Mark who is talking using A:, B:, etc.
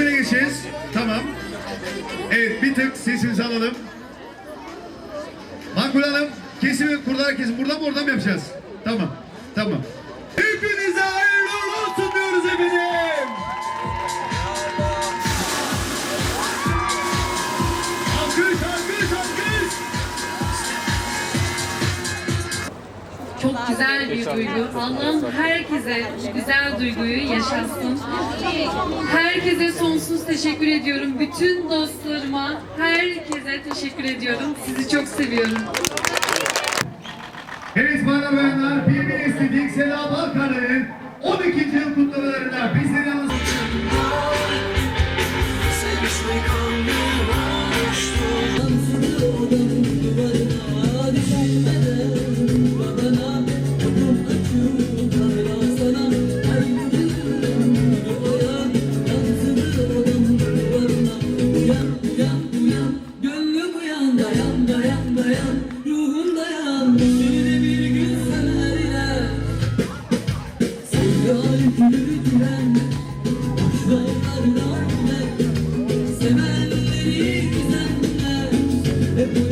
A: kesimine geçeceğiz. Tamam. Evet bir tık sesinizi alalım. Makbul Hanım kesimi kurdalar kesim. Burada mı orada mı yapacağız? Tamam. Tamam. Hepinize hayırlı olsun diyoruz efendim. Alkış alkış alkış.
B: Çok güzel bir duygu. Allah'ım herkese bu güzel duyguyu yaşatsın. Herkese sonsuz teşekkür ediyorum. Bütün dostlarıma, herkese teşekkür ediyorum. Sizi çok seviyorum.
A: Evet bana bayanlar birbirine istedik Seda Balkan'ın 12. yıl kutlamalarında
C: dayan, ruhum dayan Seni de bir gün sever ile Sevda gülü diren Boş dağlardan gider. Sevenleri güzeller. Hep